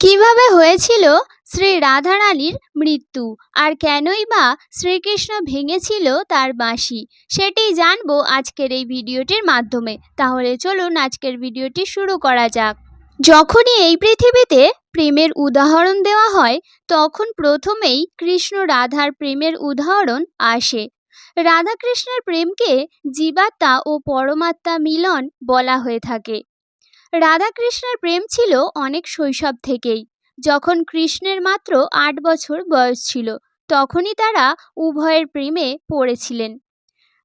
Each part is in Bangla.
কীভাবে হয়েছিল শ্রী রাধারানীর মৃত্যু? আর কেনই বা শ্রীকৃষ্ণ ভেঙেছিল তার বাঁশি? সেটিই জানব আজকের এই ভিডিওটির মাধ্যমে। তাহলে চলুন আজকের ভিডিওটি শুরু করা যাক। যখনই এই পৃথিবীতে প্রেমের উদাহরণ দেওয়া হয়, তখন প্রথমেই কৃষ্ণ রাধার প্রেমের উদাহরণ আসে। রাধাকৃষ্ণের প্রেমকে জীবাত্মা ও পরমাত্মা মিলন বলা হয়ে থাকে। রাধাকৃষ্ণের প্রেম ছিল অনেক শৈশব থেকেই। যখন কৃষ্ণের মাত্র আট বছর বয়স ছিল, তখনই তারা উভয়ের প্রেমে পড়েছিলেন।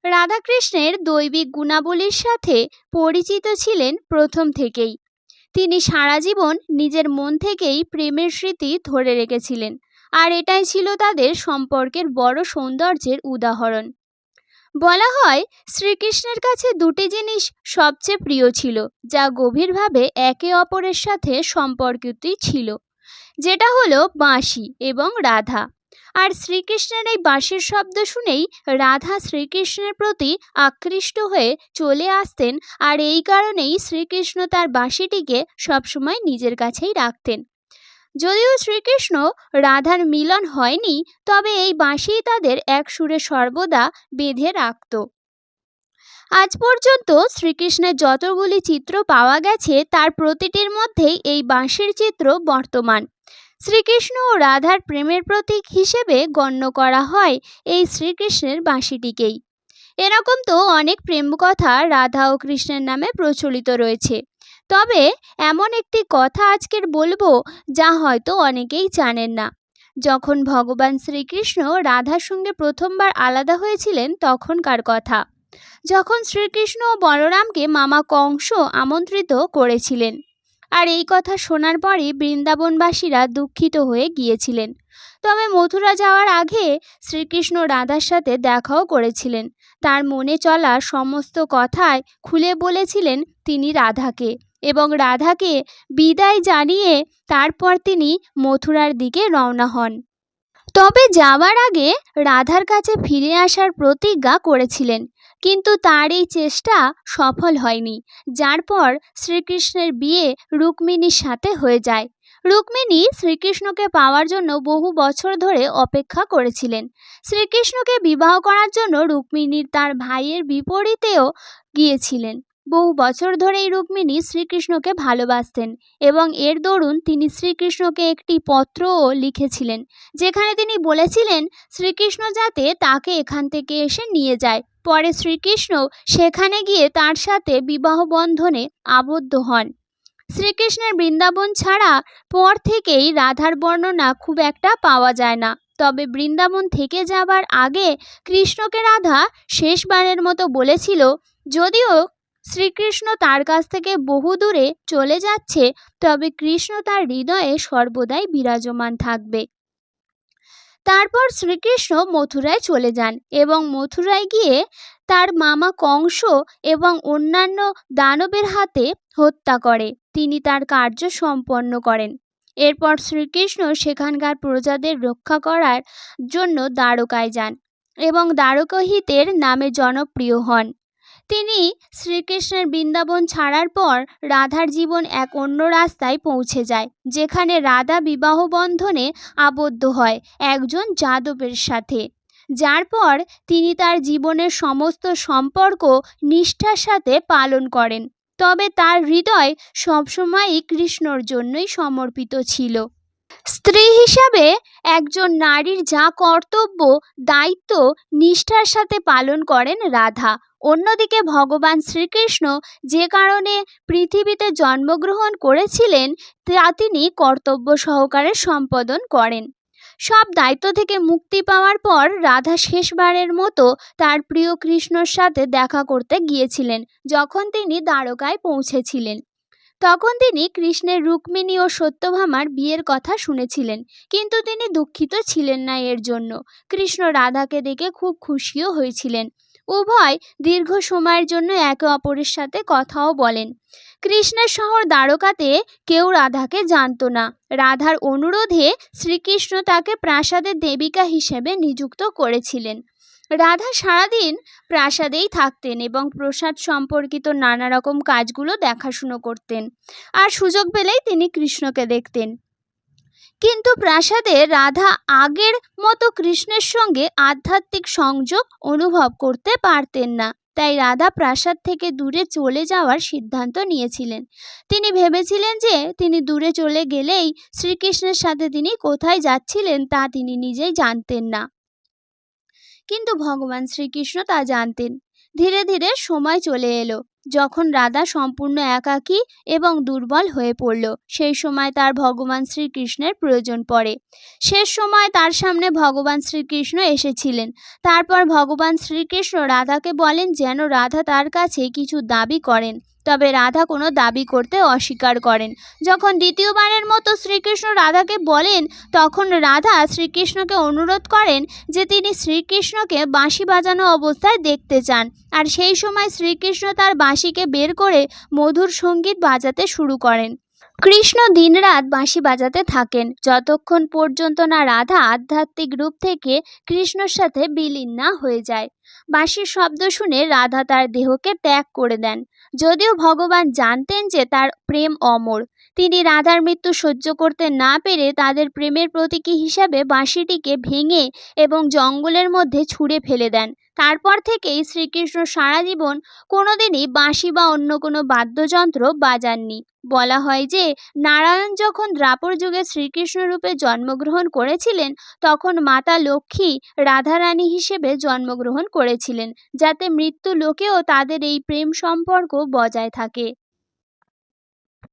রাধাকৃষ্ণের দৈবিক গুণাবলীর সাথে পরিচিত ছিলেন প্রথম থেকেই। তিনি সারা জীবন নিজের মন থেকেই প্রেমের স্মৃতি ধরে রেখেছিলেন, আর এটাই ছিল তাদের সম্পর্কের বড় সৌন্দর্যের উদাহরণ। বলা হয়, শ্রীকৃষ্ণের কাছে দুটি জিনিস সবচেয়ে প্রিয় ছিল, যা গভীরভাবে একে অপরের সাথে সম্পর্কিত ছিল। যেটা হলো বাঁশি এবং রাধা। আর শ্রীকৃষ্ণের এই বাঁশির শব্দ শুনেই রাধা শ্রীকৃষ্ণের প্রতি আকৃষ্ট হয়ে চলে আসতেন, আর এই কারণেই শ্রীকৃষ্ণ তার বাঁশিটিকে সবসময় নিজের কাছেই রাখতেন। যদিও শ্রীকৃষ্ণ রাধার মিলন হয়নি, তবে এই বাঁশিই তাদের এক সুরে সর্বদা বেঁধে রাখত। আজ পর্যন্ত শ্রীকৃষ্ণের যতগুলি চিত্র পাওয়া গেছে, তার প্রতিটির মধ্যেই এই বাঁশির চিত্র বর্তমান। শ্রীকৃষ্ণ ও রাধার প্রেমের প্রতীক হিসেবে গণ্য করা হয় এই শ্রীকৃষ্ণের বাঁশিটিকেই। এরকম তো অনেক প্রেম কথা রাধা ও কৃষ্ণের নামে প্রচলিত রয়েছে। তবে এমন একটি কথা আজকের বলব যা হয়তো অনেকেই জানেন না। যখন ভগবান শ্রীকৃষ্ণ রাধার সঙ্গে প্রথমবার আলাদা হয়েছিলেন তখনকার কথা। যখন শ্রীকৃষ্ণ ও বলরামকে মামা কংস আমন্ত্রিত করেছিলেন। আর এই কথা শোনার পরই বৃন্দাবনবাসীরা দুঃখিত হয়ে গিয়েছিলেন। তবে মথুরা যাওয়ার আগে শ্রীকৃষ্ণ রাধার সাথে দেখাও করেছিলেন। তার মনে চলা সমস্ত কথায় খুলে বলেছিলেন তিনি রাধাকে এবং রাধাকে বিদায় জানিয়ে তারপর তিনি মথুরার দিকে রওনা হন। তবে যাওয়ার আগে রাধার কাছে ফিরে আসার প্রতিজ্ঞা করেছিলেন। কিন্তু তার এই চেষ্টা সফল হয়নি, যার পর শ্রীকৃষ্ণের বিয়ে রুক্মিণীর সাথে হয়ে যায়। রুক্মিণী শ্রীকৃষ্ণকে পাওয়ার জন্য বহু বছর ধরে অপেক্ষা করেছিলেন। শ্রীকৃষ্ণকে বিবাহ করার জন্য রুক্মিণীর তার ভাইয়ের বিপরীতেও গিয়েছিলেন। বহু বছর ধরেই রুক্মিণী শ্রীকৃষ্ণকে ভালোবাসতেন এবং এর দরুন তিনি শ্রীকৃষ্ণকে একটি পত্রও লিখেছিলেন, যেখানে তিনি বলেছিলেন, শ্রীকৃষ্ণ যাতে তাকে এখান থেকে এসে নিয়ে যায়। পরে শ্রীকৃষ্ণ সেখানে গিয়ে তার সাথে বিবাহ বন্ধনে আবদ্ধ হন। শ্রীকৃষ্ণের বৃন্দাবন ছাড়া পর থেকেই রাধার বর্ণনা খুব একটা পাওয়া যায় না। তবে বৃন্দাবন থেকে যাবার আগে কৃষ্ণকে রাধা শেষবারের মতো বলেছিল, যদিও শ্রীকৃষ্ণ তার কাছ থেকে বহু দূরে চলে যাচ্ছে, তবে কৃষ্ণ তার হৃদয়ে সর্বদাই বিরাজমান থাকবে। তারপর শ্রীকৃষ্ণ মথুরায় চলে যান এবং মথুরায় গিয়ে তার মামা কংস এবং অন্যান্য দানবের হাতে হত্যা করে। তিনি তার কার্য সম্পন্ন করেন। এরপর শ্রীকৃষ্ণ সেখানকার প্রজাদের রক্ষা করার জন্য দ্বারকায় যান এবং দ্বারকহিতের নামে জনপ্রিয় হন। তিনি শ্রীকৃষ্ণের বৃন্দাবন ছাড়ার পর রাধার জীবন এক অন্য রাস্তায় পৌঁছে যায়, যেখানে রাধা বিবাহ বন্ধনে আবদ্ধ হয় একজন যাদবের সাথে। যার পর তিনি তার জীবনের সমস্ত সম্পর্ক নিষ্ঠার সাথে পালন করেন। তবে তার হৃদয় সবসময়ই কৃষ্ণর জন্যই সমর্পিত ছিল। স্ত্রী হিসাবে একজন নারীর যা কর্তব্য, দায়িত্ব, নিষ্ঠার সাথে পালন করেন রাধা। অন্যদিকে ভগবান শ্রীকৃষ্ণ যে কারণে পৃথিবীতে জন্মগ্রহণ করেছিলেন, তা তিনি কর্তব্য সহকারে সম্পাদন করেন। সব দায়িত্ব থেকে মুক্তি পাওয়ার পর রাধা শেষবারের মতো তার প্রিয় কৃষ্ণর সাথে দেখা করতে গিয়েছিলেন, যখন তিনি দ্বারকায় পৌঁছেছিলেন। তখন তিনি কৃষ্ণের রুক্মিণী ও সত্যভামার বিয়ের কথা শুনেছিলেন, কিন্তু তিনি দুঃখিত ছিলেন না এর জন্য। কৃষ্ণ রাধাকে দেখে খুব খুশিও হয়েছিলেন। উভয় দীর্ঘ সময়ের জন্য একে অপরের সাথে কথাও বলেন। কৃষ্ণের শহর দ্বারকাতে কেউ রাধাকে জানতো না। রাধার অনুরোধে শ্রীকৃষ্ণ তাকে প্রাসাদের দেবিকা হিসেবে নিযুক্ত করেছিলেন। রাধা সারাদিন প্রাসাদেই থাকতেন এবং প্রসাদ সম্পর্কিত নানা রকম কাজগুলো দেখাশুনো করতেন আর সুযোগ পেলেই তিনি কৃষ্ণকে দেখতেন। কিন্তু প্রাসাদে রাধা আগের মতো কৃষ্ণের সঙ্গে আধ্যাত্মিক সংযোগ অনুভব করতে পারতেন না। তাই রাধা প্রাসাদ থেকে দূরে চলে যাওয়ার সিদ্ধান্ত নিয়েছিলেন। তিনি ভেবেছিলেন যে তিনি দূরে চলে গেলেই শ্রীকৃষ্ণের সাথে তিনি কোথায় যাচ্ছিলেন তা তিনি নিজেই জানতেন না। কিন্তু ভগবান শ্রীকৃষ্ণ তা জানতেন। ধীরে ধীরে সময় চলে এলো। যখন রাধা সম্পূর্ণ একাকী এবং দুর্বল হয়ে পড়ল, সেই সময় তার ভগবান শ্রীকৃষ্ণের প্রয়োজন পড়ে। শেষ সময় তার সামনে ভগবান শ্রীকৃষ্ণ এসেছিলেন। তারপর ভগবান শ্রীকৃষ্ণ রাধাকে বলেন, যেন রাধা তার কাছে কিছু দাবি করেন। তবে রাধা কোনো দাবি করতে অস্বীকার করেন। যখন দ্বিতীয়বারের মতো শ্রীকৃষ্ণ রাধাকে বলেন, তখন রাধা শ্রীকৃষ্ণকে অনুরোধ করেন যে তিনি শ্রীকৃষ্ণকে বাঁশি বাজানো অবস্থায় দেখতে চান। আর সেই সময় শ্রীকৃষ্ণ তার বাঁশিকে বের করে মধুর সংগীত বাজাতে শুরু করেন। কৃষ্ণ দিনরাত বাঁশি বাজাতে থাকেন। যতক্ষণ পর্যন্ত না রাধা আধ্যাত্মিক রূপ থেকে কৃষ্ণর সাথে বিলীন না হয়ে যায়। বাঁশির শব্দ শুনে রাধা তার দেহকে ত্যাগ করে দেন। যদিও ভগবান জানতেন যে তার প্রেম অমর, তিনি রাধার মৃত্যু সহ্য করতে না পেরে তাদের প্রেমের প্রতীকী হিসাবে বাঁশিটিকে ভেঙে এবং জঙ্গলের মধ্যে ছুঁড়ে ফেলে দেন। তারপর থেকেই শ্রীকৃষ্ণ সারা জীবন কোনোদিনই বাঁশি বা অন্য কোনো বাদ্যযন্ত্র বাজাননি। বলা হয় যে, নারায়ণ যখন দ্রাপর যুগে শ্রীকৃষ্ণ রূপে জন্মগ্রহণ করেছিলেন, তখন মাতা লক্ষ্মী রাধারানী হিসেবে জন্মগ্রহণ করেছিলেন, যাতে মৃত্যু লোকেও তাদের এই প্রেম সম্পর্ক বজায় থাকে।